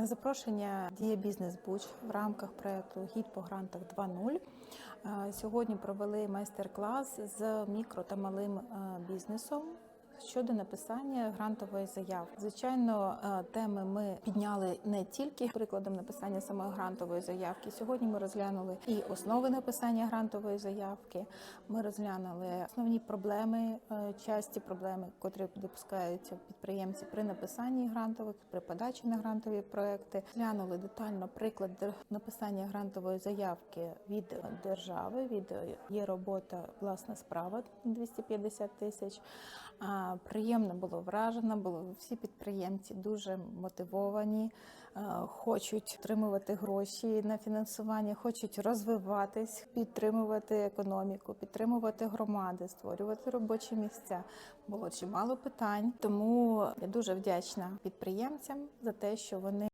На запрошення діє Бізнес Буч в рамках проекту Гід по грантах 2.0 е, сьогодні провели майстер-клас з мікро та малим е, бізнесом. Щодо написання грантової заяви, звичайно, е, теми ми підняли не тільки прикладом написання самої грантової заявки. Сьогодні ми розглянули і основи написання грантової заявки. Ми розглянули основні проблеми, е, часті проблеми, котрі допускаються підприємці при написанні грантових, при подачі на грантові проекти. Глянули детально приклад написання грантової заявки від держави. Від е, є робота власна справа 250 тисяч. Приємно було вражено, було всі підприємці дуже мотивовані, е, хочуть отримувати гроші на фінансування, хочуть розвиватись, підтримувати економіку, підтримувати громади, створювати робочі місця. Було чимало питань, тому я дуже вдячна підприємцям за те, що вони